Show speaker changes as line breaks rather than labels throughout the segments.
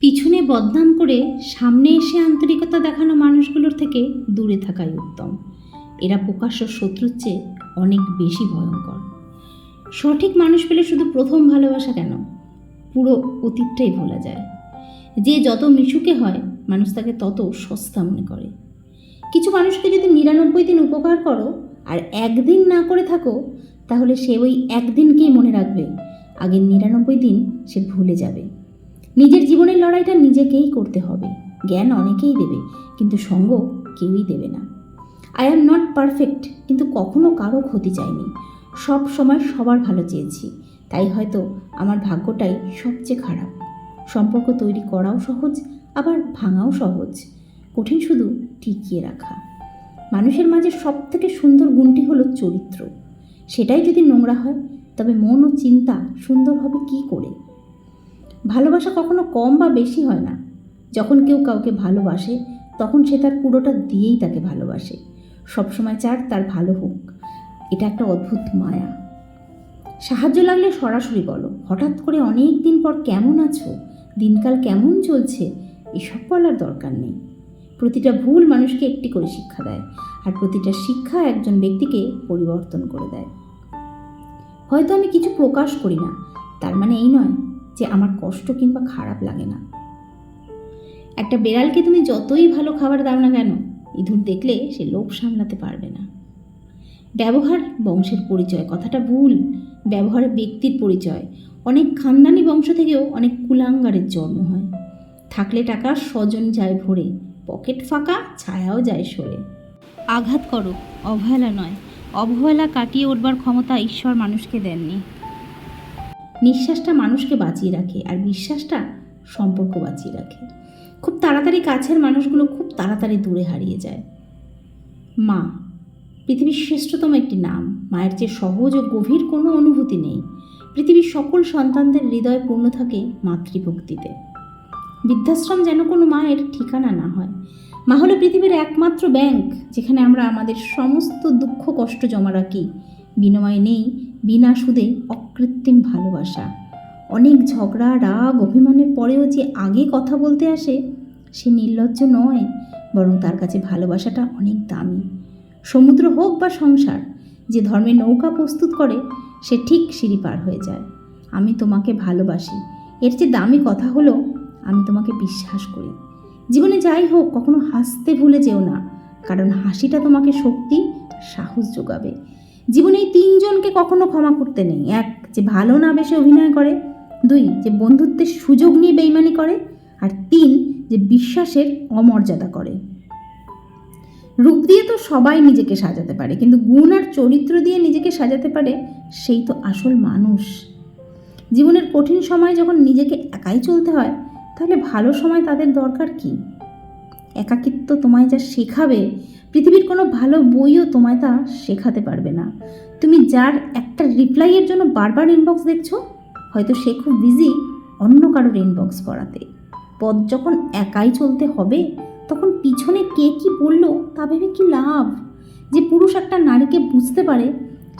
পিছনে বদনাম করে সামনে এসে আন্তরিকতা দেখানো মানুষগুলোর থেকে দূরে থাকাই উত্তম। এরা প্রকাশ্য শত্রুর চেয়ে অনেক বেশি ভয়ঙ্কর। সঠিক মানুষ পেলে শুধু প্রথম ভালোবাসা কেন? পুরো অতীতটাই ভোলা যায়। যে যত মিশুকে হয়, মানুষ তাকে তত সস্তা মনে করে। কিছু মানুষকে যদি নিরানব্বই দিন উপকার করো আর একদিন না করে থাকো, তাহলে সে ওই একদিনকেই মনে রাখবে। আগের নিরানব্বই দিন সে ভুলে যাবে। নিজের জীবনের লড়াইটা নিজেকেই করতে হবে। জ্ঞান অনেকেই দেবে, কিন্তু সঙ্গ কেউই দেবে না। আই অ্যাম নট পারফেক্ট কিন্তু কখনো কারও ক্ষতি চাইনি। সব সময় সবার ভালো চেয়েছি। তাই হয়তো আমার ভাগ্যটাই সবচেয়ে খারাপ। সম্পর্ক তৈরি করাও সহজ, আবার ভাঙাও সহজ। কঠিন শুধু টিকিয়ে রাখা। মানুষের মাঝে সব থেকে সুন্দর গুণটি হলো চরিত্র। সেটাই যদি নোংরা হয়, তবে মন ও চিন্তা সুন্দর হবে কী করে? ভালোবাসা কখনো কম বা বেশি হয় না। যখন কেউ কাউকে ভালোবাসে, তখন সে তার পুরোটা দিয়েই তাকে ভালোবাসে। সবসময় চার, তার ভালো হোক। এটা একটা অদ্ভুত মায়া। সাহায্য লাগলে সরাসরি বলো, হঠাৎ করে অনেক দিন পর কেমন আছো? দিনকাল কেমন চলছে? এসব বলার দরকার নেই। প্রতিটা ভুল মানুষকে একটি করে শিক্ষা দেয়, আর প্রতিটা শিক্ষা একজন ব্যক্তিকে পরিবর্তন করে দেয়। হয়তো আমি কিছু প্রকাশ করি না, তার মানে এই নয়। যে আমার কষ্ট কিংবা খারাপ লাগে না। একটা বেড়ালকে তুমি যতই ভালো খাবার দাও না কেন, ইঁদুর দেখলে সে লোভ সামলাতে পারবে না। ব্যবহার বংশের পরিচয়, কথাটা ভুল। ব্যবহারে ব্যক্তির পরিচয়। অনেক খানদানি বংশ থেকেও অনেক কুলাঙ্গারের জন্ম হয়। থাকলে টাকা স্বজন যায় ভরে, পকেট ফাঁকা, ছায়াও যায় সরে। আঘাত করো, অবহেলা নয়। অবহেলা কাটিয়ে উঠবার ক্ষমতা ঈশ্বর মানুষকে দেননি। নিঃশ্বাসটা মানুষকে বাঁচিয়ে রাখে আর বিশ্বাসটা সম্পর্ক বাঁচিয়ে রাখে। খুব তাড়াতাড়ি কাছের মানুষগুলো খুব তাড়াতাড়ি দূরে হারিয়ে যায়। মা, পৃথিবীর শ্রেষ্ঠতম একটি নাম। মায়ের চেয়ে সহজ ও গভীর কোনো অনুভূতি নেই। পৃথিবীর সকল সন্তানদের হৃদয় পূর্ণ থাকে মাতৃভক্তিতে। বৃদ্ধাশ্রম যেন কোনো মায়ের ঠিকানা না হয়। মা হলো পৃথিবীর একমাত্র ব্যাংক, যেখানে আমরা আমাদের সমস্ত দুঃখ কষ্ট জমা রাখি। বিনিময়ে নেই বিনা সুদে অকৃত্রিম ভালোবাসা। অনেক ঝগড়া, রাগ, অভিমানের পরেও যে আগে কথা বলতে আসে, সে নির্লজ্জ নয়, বরং তার কাছে ভালোবাসাটা অনেক দামি। সমুদ্র হোক বা সংসার, যে ধর্মের নৌকা প্রস্তুত করে, সে ঠিক সিঁড়ি পার হয়ে যায়। আমি তোমাকে ভালোবাসি। এর চেয়ে দামি কথা হলো, আমি তোমাকে বিশ্বাস করি। জীবনে যাই হোক, কখনো হাসতে ভুলে যেও না, কারণ হাসিটা তোমাকে শক্তি, সাহস যোগাবে। জীবনে এই তিনজনকে কখনো ক্ষমা করতে নেই। এক, যে ভালো না বেশে অভিনয় করে। দুই, যে বন্ধুত্বের সুযোগ নিয়ে বেইমানি করে। আর তিন, যে বিশ্বাসের অমর্যাদা করে। রূপ দিয়ে তো সবাই নিজেকে সাজাতে পারে, কিন্তু গুণ আর চরিত্র দিয়ে নিজেকে সাজাতে পারে সেই তো আসল মানুষ। জীবনের কঠিন সময় যখন নিজেকে একাই চলতে হয়, তাহলে ভালো সময় তাদের দরকার কি? একাকিত্ব তোমায় যা শেখাবে পৃথিবীর কোনো ভালো বইও তোমায় তা শেখাতে পারবে না। তুমি যার একটা রিপ্লাইয়ের জন্য বারবার ইনবক্স দেখছ, হয়তো সে খুব বিজি অন্য কারোর ইনবক্স পড়াতে। পথ যখন একাই চলতে হবে, তখন পিছনে কে কি বলল তা ভেবে কি লাভ? যে পুরুষ একটা নারীকে বুঝতে পারে,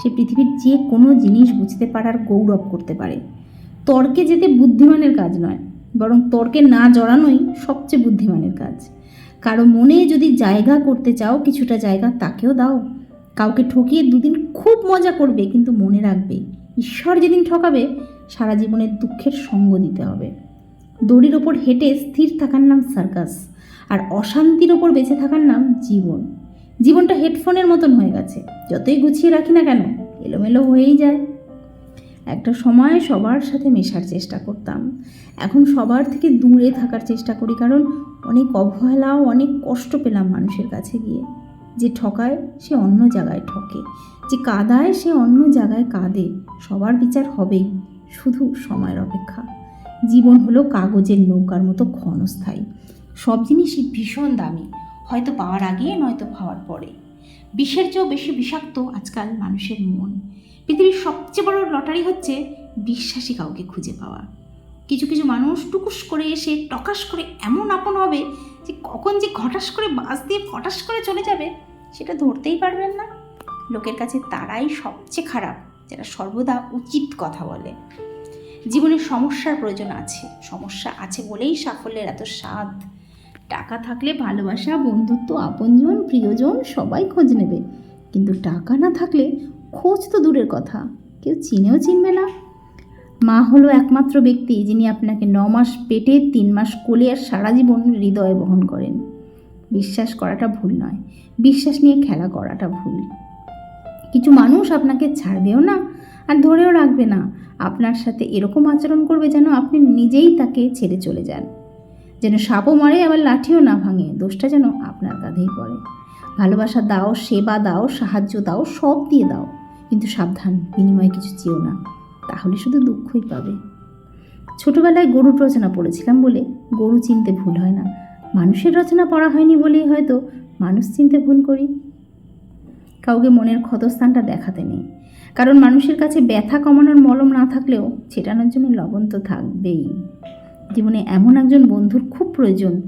সে পৃথিবীর যে কোনো জিনিস বুঝতে পারার গৌরব করতে পারে। তর্কে যেতে বুদ্ধিমানের কাজ নয়, বরং তর্কে না জড়ানোই সবচেয়ে বুদ্ধিমানের কাজ। কারও মনে যদি জায়গা করতে চাও, কিছুটা জায়গা তাকেও দাও। কাউকে ঠকিয়ে দুদিন খুব মজা করবে, কিন্তু মনে রাখবে, ঈশ্বর যেদিন ঠকাবে, সারা জীবনের দুঃখের সঙ্গ দিতে হবে। দড়ির ওপর হেঁটে স্থির থাকার নাম সার্কাস, আর অশান্তির ওপর বেঁচে থাকার নাম জীবন। জীবনটা হেডফোনের মতন হয়ে গেছে, যতই গুছিয়ে রাখি না কেন, এলোমেলো হয়েই যায়। একটা সময় সবার সাথে মেশার চেষ্টা করতাম। এখন সবার থেকে দূরে থাকার চেষ্টা করি কারণ অনেক অবহেলা অনেক কষ্ট পেলাম মানুষের কাছে গিয়ে। যে ঠকায় সে অন্য জায়গায় ঠকে। যে কাদায় সে অন্য জায়গায় কাঁদে। সবার বিচার হবেই, শুধু সময়ের অপেক্ষা। জীবন হলো কাগজের নৌকার মতো ক্ষণস্থায়ী। সব জিনিসই ভীষণ দামি, হয়তো পাওয়ার আগে নয়তো পাওয়ার পরে। বিষের চেয়েও বেশি বিষাক্ত আজকাল মানুষের মন। পৃথিবীর সবচেয়ে বড় লটারি হচ্ছে বিশ্বাসী কাউকে খুঁজে পাওয়া। কিছু কিছু মানুষ টুকুস করে এসে টকাস করে এমন আপন হবে যে কখন যে ঘটাস করে বাস দিয়ে ফটাস করে চলে যাবে, সেটা ধরতেই পারবেন না। লোকের কাছে তারাই সবচেয়ে খারাপ, যারা সর্বদা উচিত কথা বলে। জীবনে সমস্যার প্রয়োজন আছে, সমস্যা আছে বলেই সাফল্যের এত স্বাদ। টাকা থাকলে ভালোবাসা, বন্ধুত্ব, আপনজন, প্রিয়জন সবাই খোঁজ নেবে। কিন্তু টাকা না থাকলে খোঁজ তো দূরের কথা, কেউ চিনেও চিনবে না। মা হলো একমাত্র ব্যক্তি যিনি আপনাকে ন মাস পেটে, তিন মাস কোলে আর সারা জীবন হৃদয়ে বহন করেন। বিশ্বাস করাটা ভুল নয়, বিশ্বাস নিয়ে খেলা করাটা ভুল। কিছু মানুষ আপনাকে ছাড়বেও না আর ধরেও রাখবে না, আপনার সাথে এরকম আচরণ করবে যেন আপনি নিজেই তাকে ছেড়ে চলে যান। যেন সাপও মারে, আবার লাঠিও না ভাঙে, দোষটা যেন আপনার কাঁধেই পড়ে। ভালোবাসা দাও, সেবা দাও, সাহায্য দাও, সব দিয়ে দাও। কিন্তু সাবধান, বিনিময়ে কিছু চেও না। তাহলে শুধু দুঃখই পাবে। ছোটবেলায় গরুর রচনা পড়েছিলাম বলে গরু চিনতে ভুল হয় না। মানুষের রচনা পড়া হয়নি বলেই হয়তো মানুষ চিনতে ভুল করি। কাউকে মনের ক্ষতস্থানটা দেখাতে নেই। কারণ মানুষের কাছে ব্যথা কমানোর মলম না থাকলেও ছেটানোর জন্য লবণ তো থাকবেই। জীবনে এমন একজন বন্ধুর খুব প্রয়োজন,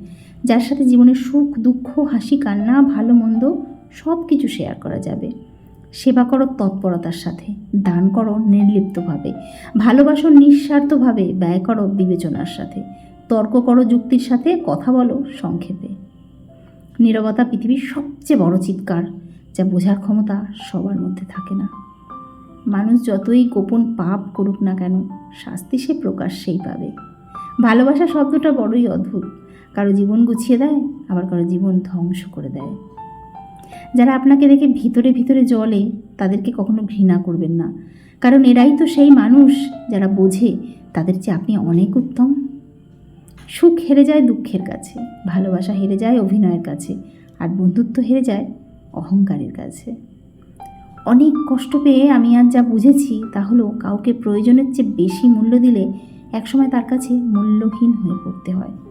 যার সাথে জীবনের সুখ, দুঃখ, হাসি, কান্না, ভালো, মন্দ সব কিছু শেয়ার করা যাবে। সেবা করো তৎপরতার সাথে, দান করো নির্লিপ্তভাবে, ভালোবাসো নিঃস্বার্থভাবে, ব্যয় করো বিবেচনার সাথে, তর্ক করো যুক্তির সাথে, কথা বলো সংক্ষেপে। নীরবতা পৃথিবীর সবচেয়ে বড় চিৎকার, যা বোঝার ক্ষমতা সবার মধ্যে থাকে না। মানুষ যতই গোপন পাপ করুক না কেন, শাস্তি সে প্রকাশ্যেই পাবে। ভালোবাসা শব্দটা বড়ই অদ্ভুত। কারও জীবন গুছিয়ে দেয়, আবার কারও জীবন ধ্বংস করে দেয়। যারা আপনাকে দেখে ভিতরে ভিতরে জলে তাদেরকে কখনো ঘৃণা করবেন না। কারণ এরাই তো সেই মানুষ যারা বোঝে তাদের চেয়ে আপনি অনেক উত্তম। সুখ হেরে যায় দুঃখের কাছে, ভালোবাসা হেরে যায় অভিনয়ের কাছে, আর বন্ধুত্ব হেরে যায় অহংকারের কাছে। অনেক কষ্ট পেয়ে আমি আজ যা বুঝেছি তা হলো কাউকে প্রয়োজনের চেয়ে বেশি মূল্য দিলে একসময় তার কাছে মূল্যহীন হয়ে পড়তে হয়।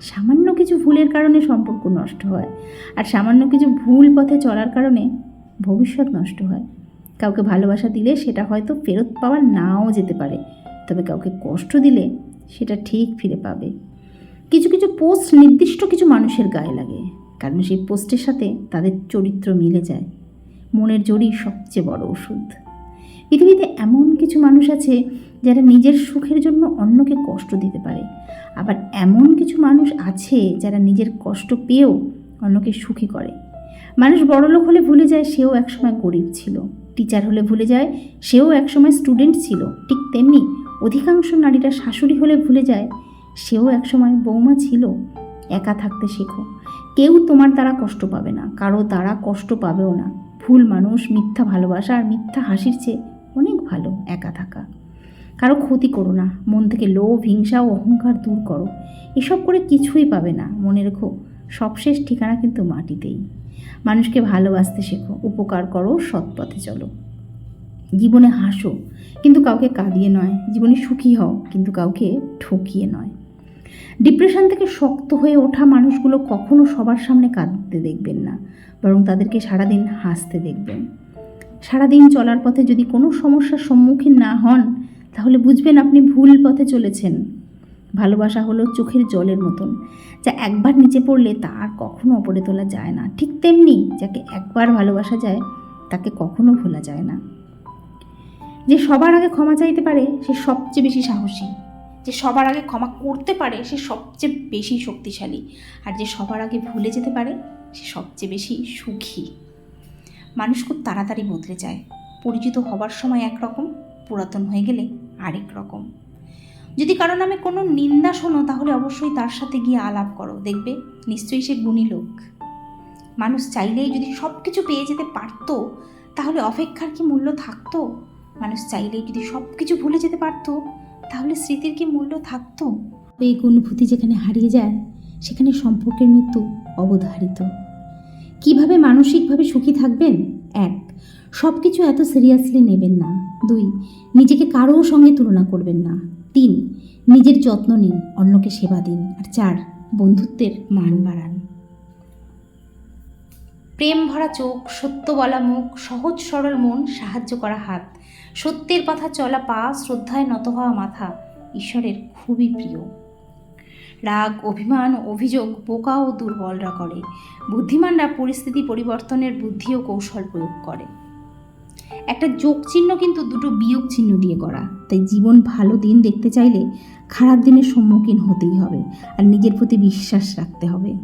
সামান্য কিছু ভুলের কারণে সম্পর্ক নষ্ট হয়। আর সামান্য কিছু ভুল পথে চলার কারণে ভবিষ্যৎ নষ্ট হয়। কাউকে ভালোবাসা দিলে সেটা হয়তো ফেরত পাওয়া নাও যেতে পারে, তবে কাউকে কষ্ট দিলে সেটা ঠিক ফিরে পাবে। কিছু কিছু পোস্ট নির্দিষ্ট কিছু মানুষের গায়ে লাগে, কারণ সেই পোস্টের সাথে তাদের চরিত্র মিলে যায়। মনের জোরই সবচেয়ে বড় ওষুধ। পৃথিবীতে এমন কিছু মানুষ আছে যারা নিজের সুখের জন্য অন্যকে কষ্ট দিতে পারে আবার এমন কিছু মানুষ আছে যারা নিজের কষ্ট পেয়েও অন্যকে সুখী করে। মানুষ বড়লোক হলে ভুলে যায় সেও একসময় গরিব ছিল। টিচার হলে ভুলে যায় সেও একসময় স্টুডেন্ট ছিল। ঠিক তেমনি অধিকাংশ নারীরা শাশুড়ি হলে ভুলে যায় সেও একসময় বৌমা ছিল। একা থাকতে শেখো। কেউ তোমার দ্বারা কষ্ট পাবে না, কারও দ্বারা কষ্ট পাবেও না। ভুল মানুষ মিথ্যা ভালোবাসা আর মিথ্যা হাসির চেয়ে অনেক ভালো একা থাকা। কারও ক্ষতি করো না। মন থেকে লোভ, হিংসা ও অহংকার দূর করো। এসব করে কিছুই পাবে না। মনে রেখো, সবশেষ ঠিকানা কিন্তু মাটিতেই। মানুষকে ভালোবাসতে শেখো, উপকার করো সৎ পথে চলো। জীবনে হাসো, কিন্তু কাউকে কাঁদিয়ে নয়। জীবনে সুখী হও, কিন্তু কাউকে ঠকিয়ে নয়। ডিপ্রেশন থেকে শক্ত হয়ে ওঠা মানুষগুলো কখনো সবার সামনে কাঁদতে দেখবেন না, বরং তাদেরকে সারাদিন হাসতে দেখবেন। সারাদিন চলার পথে যদি কোনো সমস্যার সম্মুখীন না হন তাহলে বুঝবেন আপনি ভুল পথে চলেছেন। ভালোবাসা হলো চোখের জলের মতন, যা একবার নিচে পড়লে তা আর কখনো ওপরে তোলা যায় না। ঠিক তেমনি যাকে একবার ভালোবাসা যায়, তাকে কখনো ভোলা যায় না। যে সবার আগে ক্ষমা চাইতে পারে, সে সবচেয়ে বেশি সাহসী। যে সবার আগে ক্ষমা করতে পারে, সে সবচেয়ে বেশি শক্তিশালী। আর যে সবার আগে ভুলে যেতে পারে, সে সবচেয়ে বেশি সুখী। মানুষ খুব তাড়াতাড়ি বদলে যায়। পরিচিত হবার সময় একরকম, পুরাতন হয়ে গেলে আরেক রকম। যদি কারও নামে কোনো নিন্দা শোনো, তাহলে অবশ্যই তার সাথে গিয়ে আলাপ করো। দেখবে নিশ্চয়ই সে গুণী লোক। মানুষ চাইলেই যদি সব কিছু পেয়ে যেতে পারতো, তাহলে অপেক্ষার কি মূল্য থাকতো? মানুষ চাইলেই যদি সব কিছু ভুলে যেতে পারতো, তাহলে স্মৃতির কি মূল্য থাকতো? এই অনুভূতি যেখানে হারিয়ে যায়, সেখানে সম্পর্কের মৃত্যু অবধারিত। কীভাবে মানসিকভাবে সুখী থাকবেন? এক সব কিছু এত সিরিয়াসলি নেবেন না। দুই, নিজেকে কারোর সঙ্গে তুলনা করবেন না। তিন, নিজের যত্ন নিন, অন্যকে সেবা দিন। আর চার, বন্ধুত্বের মান বাড়ান। প্রেম ভরা চোখ, সত্য বলা মুখ, সহজ সরল মন, সাহায্য করা হাত। সত্যের কথা চলা পা, শ্রদ্ধায় নত হওয়া মাথা ঈশ্বরের খুবই প্রিয়। রাগ, অভিমান ও অভিযোগ বোকা ও দুর্বলরা করে। বুদ্ধিমানরা পরিস্থিতি পরিবর্তনের বুদ্ধি ও কৌশল প্রয়োগ করে। একটা যোগ চিহ্ন কিন্তু দুটো বিয়োগ চিহ্ন দিয়ে করা। তাই জীবন ভালো দিন দেখতে চাইলে খারাপ দিনের সম্মুখীন হতেই হবে আর নিজের প্রতি বিশ্বাস রাখতে হবে।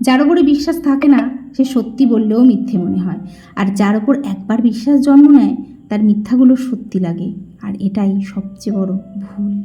যার উপরে বিশ্বাস থাকে না, সে সত্যি বললেও মিথ্যে মনে হয়। আর যার ওপর একবার বিশ্বাস জন্ম নেয়, তার মিথ্যাগুলো সত্যি লাগে। আর এটাই সবচেয়ে বড় ভুল।